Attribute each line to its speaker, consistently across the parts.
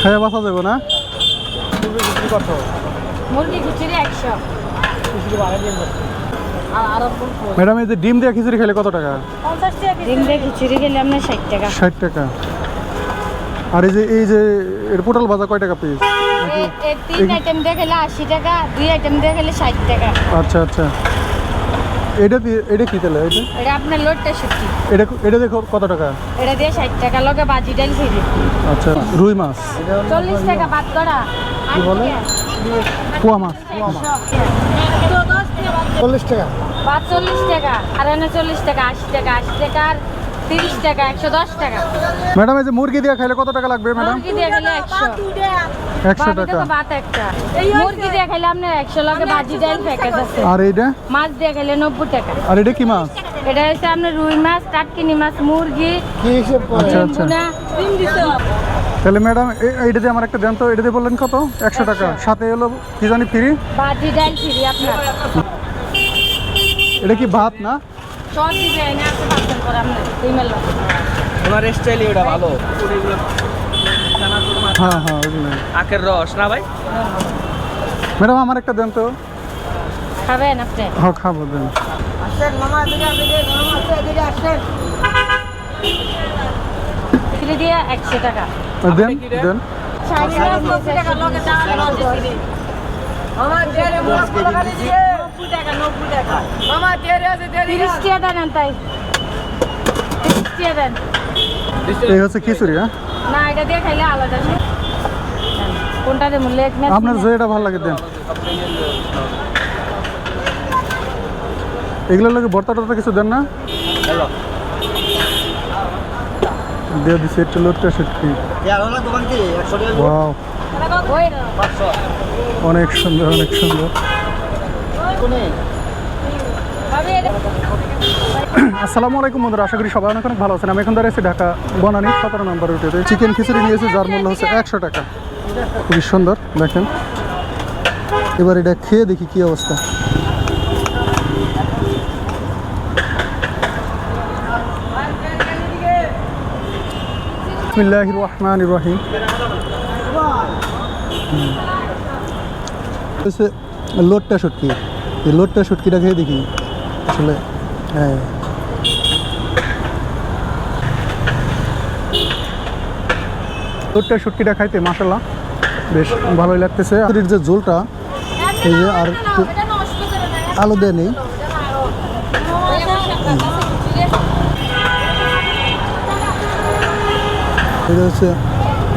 Speaker 1: খাইয়া বাসা যাবে না?
Speaker 2: মুরগি খিচুড়ি একশো।
Speaker 1: ম্যাডাম এই যে ডিম দিয়ে খিচুড়ি খেলে কত টাকা?
Speaker 2: ডিম দিয়ে খিচুড়ি খেলে আপনার ষাট টাকা।
Speaker 1: ষাট টাকা। আর এই যে এই যে এর পটল ভাজা কয় টাকা পিস
Speaker 2: তিন আইটেম দিয়ে খেলে আশি টাকা দুই আইটেম দিয়ে খেলে ষাট টাকা।
Speaker 1: আচ্ছা আচ্ছা। এটা এটা কি তাহলে? এটা
Speaker 2: এটা আপনার লোডটা সত্যি।
Speaker 1: এটা এটা দেখো কত টাকা?
Speaker 2: এটা দিয়ে ষাট টাকা। লগে বাজি ডাল ফিরি
Speaker 1: আচ্ছা রুই মাছ।
Speaker 2: চল্লিশ টাকা বাদ করা।
Speaker 1: কি বলে? পোয়া মাছ। চল্লিশ টাকা।
Speaker 2: বাদ চল্লিশ টাকা। আর এনে চল্লিশ টাকা আশি টাকা আশি টাকা। আর তিরিশ টাকা একশো দশ টাকা।
Speaker 1: ম্যাডাম এই যে মুরগি দিয়ে খাইলে কত টাকা লাগবে ম্যাডাম?
Speaker 2: মুরগি দিয়ে খেলে একশো।
Speaker 1: একশো
Speaker 2: বাদ
Speaker 1: টাকা।
Speaker 2: তো বাদ একটা। মুরগি দিয়ে খেলে আপনার একশো লগে বাজি ডাল প্যাকেজ আছে।
Speaker 1: আর এইটা?
Speaker 2: মাছ দিয়ে খেলে নব্বই টাকা।
Speaker 1: আর এটা কি মাছ?
Speaker 2: এটা হচ্ছে আপনার রুই মাছ টাটকিনি মাছ মুরগি
Speaker 1: আচ্ছা আচ্ছা।
Speaker 2: বুনা
Speaker 1: তাহলে ম্যাডাম এইটা দিয়ে আমার একটা দেন তো এটা দিয়ে বললেন কত? একশো টাকা। সাথে এলো কি জানি ফ্রি?
Speaker 2: বাজি ডাল ফিরি আপনার।
Speaker 1: এটা কি ভাত না?
Speaker 2: আছে ইমেল
Speaker 3: ওনার স্টাইল ওটা ভালো।
Speaker 1: হ্যাঁ হ্যাঁ
Speaker 3: আখের রস না ভাই?
Speaker 1: ম্যাডাম আমার একটা দেন তো।
Speaker 2: খাবেন আপনি?
Speaker 1: হ্যাঁ খাব দেন।
Speaker 2: ফ্রি দিয়ে একশো টাকা।
Speaker 1: আর দেন
Speaker 3: কি দেন?
Speaker 1: দেন।
Speaker 2: তিরিশ টাকা দেন টাকা দেন
Speaker 1: এই হচ্ছে খিচুড়ি হ্যাঁ?
Speaker 2: না এটা দিয়ে খাইলে আলাদা। কোনটা দেবো লেগ
Speaker 1: আপনার যেটা ভালো লাগে দেন। এগুলোর লাগে ভর্তা টর্তা কিছু দেন না? দিয়ে দিচ্ছে একটু লোটটা সুটকি। ওয়াও।
Speaker 2: ওই
Speaker 1: অনেক সুন্দর অনেক সুন্দর। আসসালামু আলাইকুম বন্ধুরা, আশা করি সবাই অনেক অনেক ভালো আছেন। আমি এখন দাঁড়িয়ে আছি ঢাকা বনানি সতেরো নম্বর রুটেতে। চিকেন খিচুড়ি নিয়েছি, যার মূল্য হচ্ছে একশো টাকা। খুবই সুন্দর, দেখেন। এবার এটা খেয়ে দেখি কি অবস্থা। রহমান রহিম। লোটটা শুটকি এই লোটটা শুটকিটা খেয়ে দেখি, আসলে হ্যাঁ। লোটটা শুটকিটা খাইতে মাসাল্লাহ বেশ ভালোই লাগতেছে। আর যে ঝোলটা, এই যে আর আলু দিয়ে নেই। এটা হচ্ছে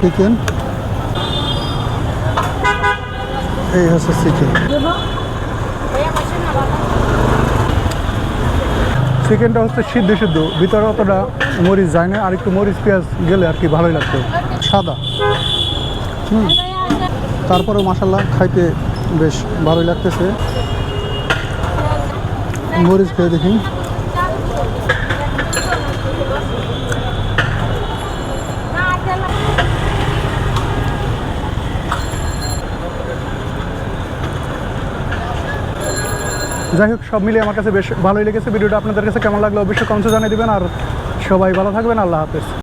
Speaker 1: চিকেন এই হচ্ছে চিকেন। চিকেনটা হচ্ছে সিদ্ধ সিদ্ধ, ভিতরে অতটা মরিচ যায় না, আর একটু মরিচ, পেঁয়াজ গেলে আর কি ভালোই লাগতো। সাদা। হুম। তারপরে মশাল্লা খাইতে বেশ ভালোই লাগতেছে। মরিচ খেয়ে দেখি। যাই হোক, সব মিলিয়ে আমার কাছে বেশ ভালোই লেগেছে। ভিডিওটা আপনাদের কাছে কেমন লাগল অবশ্যই কমসে জানিয়ে দেবেন। আর সবাই ভালো থাকবেন। আল্লাহ হাফেজ।